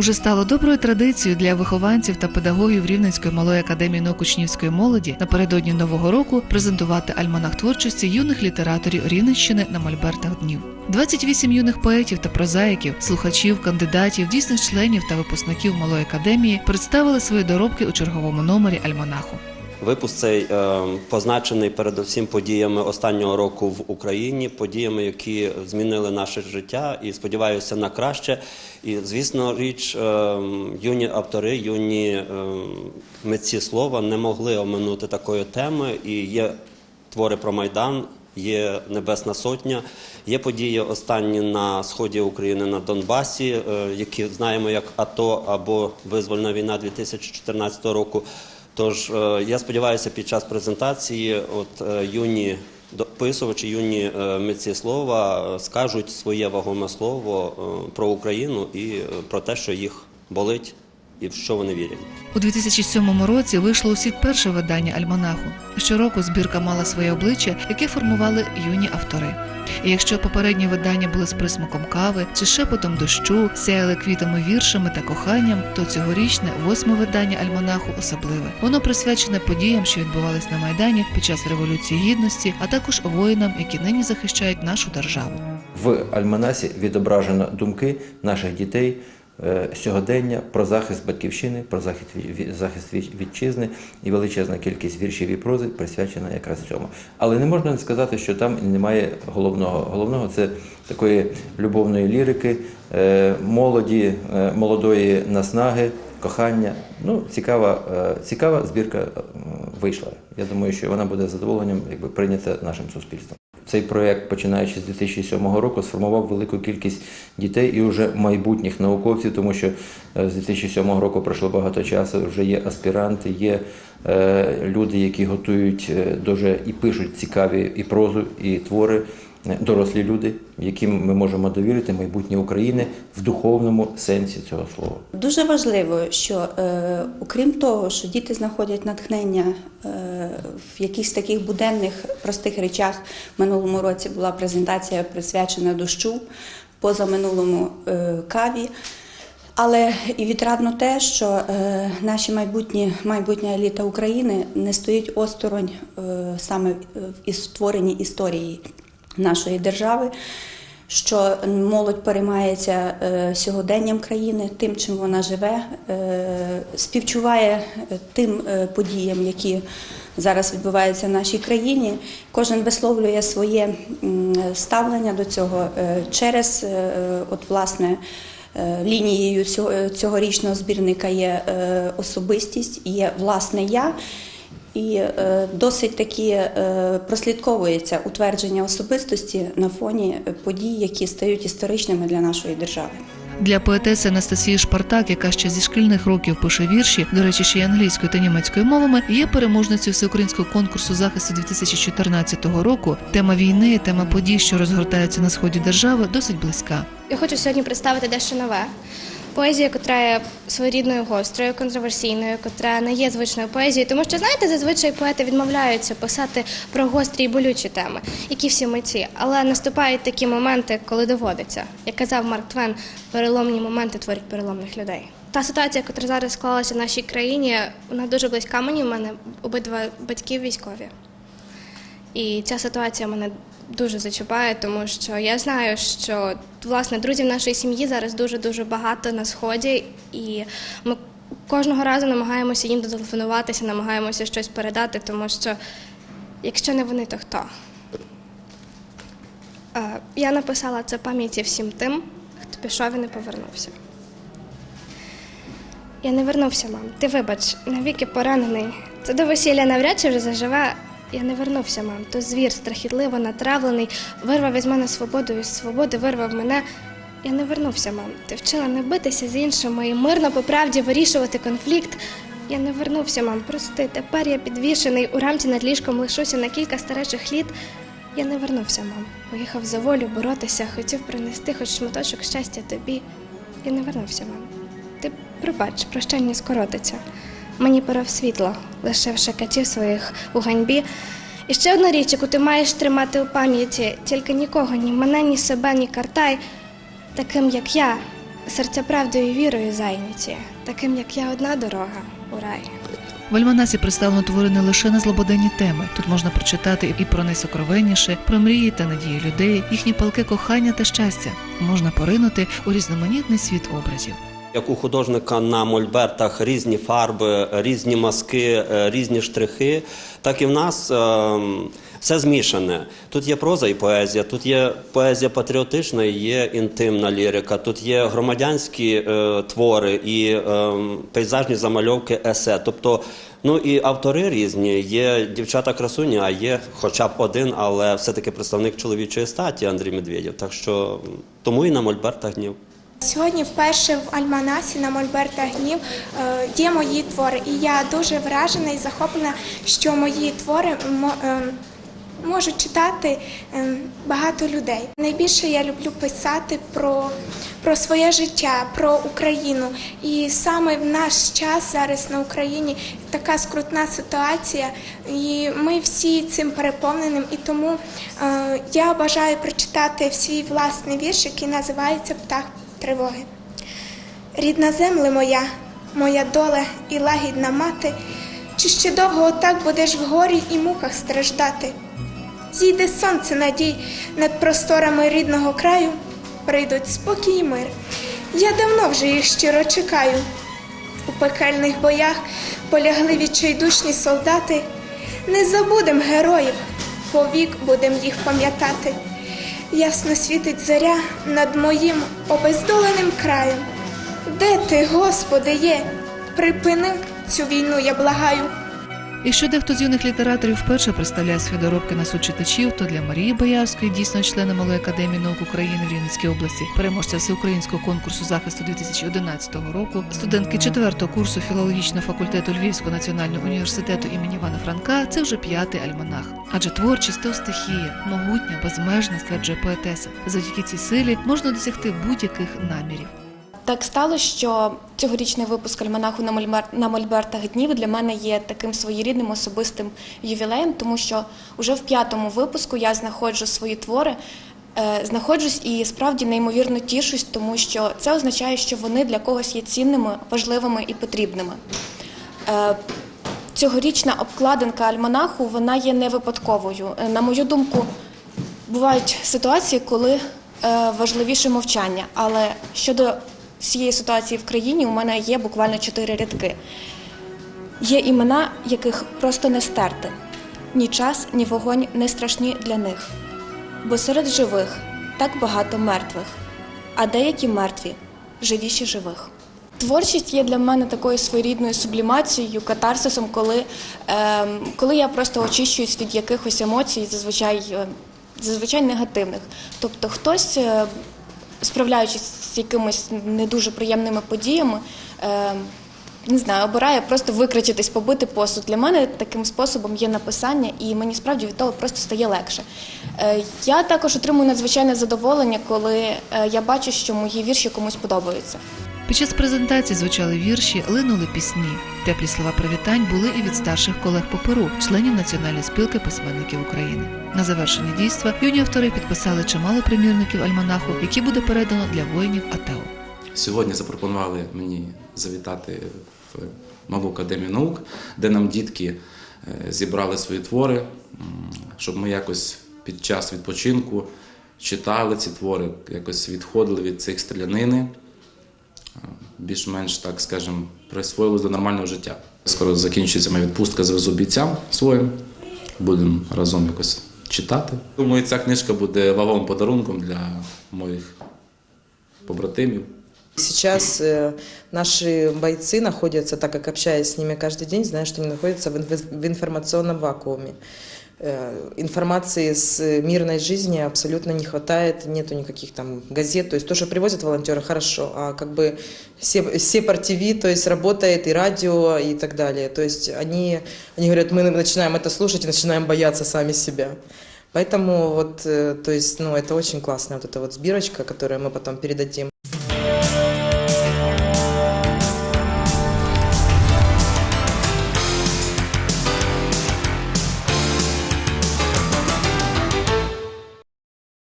Уже стало доброю традицією для вихованців та педагогів Рівненської малої академії наук учнівської молоді напередодні нового року презентувати альманах творчості юних літераторів Рівненщини на мольбертах днів. 28 юних поетів та прозаїків, слухачів, кандидатів, дійсних членів та випускників малої академії представили свої доробки у черговому номері альманаху. Випуск цей е, позначений передусім подіями останнього року в Україні, подіями, які змінили наше життя, і сподіваюся на краще. І звісно, річ е, юні автори, юні е, митці слова не могли оминути такої теми. І є твори про майдан. Є Небесна Сотня, є події останні на сході України на Донбасі, які знаємо як АТО або Визвольна війна 2014 року. Тож е, я сподіваюся, під час презентації от е, юні дописувачі, юні е, митці слова скажуть своє вагоме слово про Україну і про те, що їх болить і в що вони вірять. У 2007 році вийшло у світ перше видання альманаху. Щороку збірка мала своє обличчя, яке формували юні автори. І якщо попередні видання були з присмаком кави чи шепотом дощу, сяяли квітами, віршами та коханням, то цьогорічне восьме видання альманаху особливе. Воно присвячене подіям, що відбувались на майдані під час революції гідності, а також воїнам, які нині захищають нашу державу. В Альманасі відображено думки наших дітей сьогодення про захист батьківщини, про захист ві- ві- захист вітчизни і величезна кількість віршів і прози присвячена якраз цьому. Але не можна сказати, що там немає головного. Головного це такої любовної лірики, е, молоді, е, молодої наснаги. Кохання, ну цікава, е, цікава збірка е, вийшла. Я думаю, що вона буде задоволенням якби прийнята нашим суспільством. Цей проєкт, починаючи з 2007 року, сформував велику кількість дітей і вже майбутніх науковців, тому що е, з 2007 року пройшло багато часу. Вже є аспіранти, є е, люди, які готують е, дуже і пишуть цікаві і прозу, і твори. Е, Дорослі люди, яким ми можемо довірити майбутнє України в духовному сенсі цього слова. Дуже важливо, що е, окрім того, що діти знаходять натхнення е, в якихось таких буденних простих речах. В минулому році була презентація присвячена дощу, позаминулому е, каві. Але і відрадно те, що е, наші майбутні майбутня еліта України не стоїть осторонь е, саме в із- створенні історії нашої держави, що молодь переймається е, сьогоденням країни, тим, чим вона живе, е, співчуває е, тим подіям, які зараз відбуваються в нашій країні. Кожен висловлює своє ставлення до цього через от власне. Лінією цього- цьогорічного збірника є особистість, є власне я, і е, досить таки е, прослідковується утвердження особистості на фоні подій, які стають історичними для нашої держави. Для поетеси Анастасії Шпартак, яка ще зі шкільних років пише вірші, до речі, ще й англійською та німецькою мовами, є переможницею всеукраїнського конкурсу захисту 2014 року. Тема війни, тема подій, що розгортаються на сході держави, досить близька. Я хочу сьогодні представити дещо нове. Поезія, котра є своєрідною гострою, контроверсійною, котра не є звичною поезією, тому що знаєте, зазвичай поети відмовляються писати про гострі і болючі теми, які всі митці. Але наступають такі моменти, коли доводиться. Як казав Марк Твен, переломні моменти творять переломних людей. Та ситуація, яка зараз склалася в нашій країні, вона дуже близька мені. У мене обидва батьки військові. І ця ситуація мене дуже зачіпає, тому що я знаю, що власне друзів нашої сім'ї зараз дуже дуже багато на сході, і ми кожного разу намагаємося їм дотелефонуватися, намагаємося щось передати, тому що якщо не вони, то хто? Е, Я написала це пам'яті всім тим, хто пішов і не повернувся. Я не вернувся, мам. Ти вибач, навіки поранений. Це до весілля навряд чи вже заживе. Я не вернувся, мам. То звір страхітливо натравлений, вирвав із мене свободу, і з свободи вирвав мене. Я не вернувся, мам. Ти вчила не битися з іншими і мирно по правді вирішувати конфлікт. Я не вернувся, мам. Прости, тепер я підвішений у рамці над ліжком лишуся на кілька старечих літ. Я не вернувся, мам. Поїхав за волю боротися, хотів принести хоч шматочок щастя тобі. Я не вернувся, мам. Ти пробач, прощання скоротиться. Мені пора в світло, лишивши катів своїх у ганьбі. І ще одна річ, яку ти маєш тримати у пам'яті, тільки нікого, ні мене, ні себе, ні картай, таким як я, серця правдою і вірою зайняті, таким як я одна дорога у рай. В альманасі представлено твори не лише на злободенні теми. Тут можна прочитати і про найсокровенніше, про мрії та надії людей, їхні палки кохання та щастя. Можна поринути у різноманітний світ образів. Як у художника на мольбертах різні фарби, різні маски, е, різні штрихи, так і в нас ем, все змішане. Тут є проза і поезія, тут є поезія патріотична, і є інтимна лірика, тут є громадянські е, твори і ем, пейзажні замальовки есе. Тобто, ну і автори різні. Є дівчата красуні, а є хоча б один, але все-таки представник чоловічої статі Андрій Медведєв. Так що тому і на мольбертах днів. Сьогодні вперше в Альманасі на Мольберта Гнів е, є мої твори, і я дуже вражена і захоплена, що мої твори е, можуть читати е, багато людей. Найбільше я люблю писати про, про своє життя, про Україну. І саме в наш час зараз на Україні така скрутна ситуація, і ми всі цим переповненим. І тому я бажаю прочитати свій власний вірш, який називається Птах тривоги. Рідна земле моя, моя доля і лагідна мати, чи ще довго отак будеш в горі і муках страждати? Зійде сонце надій над просторами рідного краю, прийдуть спокій і мир. Я давно вже їх щиро чекаю. У пекельних боях полягли відчайдушні солдати. Не забудем героїв, повік будем їх пам'ятати. Ясно світить зоря над моїм обездоленим краєм. Де ти, Господи, є? Припини цю війну, я благаю. Якщо дехто з юних літераторів вперше представляє свої доробки на суд читачів, то для Марії Боярської, дійсно члена Малої академії наук України в Рівненській області, переможця всеукраїнського конкурсу захисту 2011 року, студентки 4-го курсу філологічного факультету Львівського національного університету імені Івана Франка, це вже п'ятий альманах. Адже творчість то стихія, могутня, безмежна, стверджує поетеса. Завдяки цій силі можна досягти будь-яких намірів. Так стало, що цьогорічний випуск альманаху на Мольбертах днів для мене є таким своєрідним особистим ювілеєм, тому що вже в п'ятому випуску я знаходжу свої твори, е, знаходжусь і справді неймовірно тішусь, тому що це означає, що вони для когось є цінними, важливими і потрібними. Е, Цьогорічна обкладинка альманаху вона є не випадковою. Е, На мою думку, бувають ситуації, коли важливіше мовчання. Але щодо всієї ситуації в країні, у мене є буквально чотири рядки. Є імена, яких просто не стерти. Ні час, ні вогонь не страшні для них. Бо серед живих так багато мертвих, а деякі мертві живіші живих. Творчість є для мене такою своєрідною сублімацією, катарсисом, коли, ем, коли я просто очищуюсь від якихось емоцій, зазвичай, е, зазвичай негативних. Тобто хтось, е, справляючись з якимись не дуже приємними подіями, ем, не знаю, обирає просто викричитись, побити посуд. Для мене таким способом є написання, і мені справді від того просто стає легше. Е, Я також отримую надзвичайне задоволення, коли е, я бачу, що мої вірші комусь подобаються. Під час презентації звучали вірші, линули пісні. Теплі слова привітань були і від старших колег по перу, членів Національної спілки письменників України. На завершення дійства юні автори підписали чимало примірників альманаху, які буде передано для воїнів АТО. Сьогодні запропонували мені завітати в Малу академію наук, де нам дітки е, зібрали свої твори, щоб ми якось під час відпочинку читали ці твори, якось відходили від цих стрілянини, більш-менш, так скажемо, присвоїлися до нормального життя. Скоро закінчується моя відпустка, завезу бійцям своїм, будемо разом якось читати. Думаю, ця книжка буде вагомим подарунком для моїх побратимів. Сейчас э, наши бойцы находятся, так как общаясь с ними каждый день, знаю, что они находятся в, инф- в информационном вакууме. Э, информации с мирной жизни абсолютно не хватает, нету никаких там газет. То есть то, что привозят волонтеры, хорошо, а как бы все, Сепар ТВ, то есть работает и радио и так далее. То есть они, они говорят, мы начинаем это слушать и начинаем бояться сами себя. Поэтому вот, э, то есть, ну, это очень классная вот эта вот сбирочка, которую мы потом передадим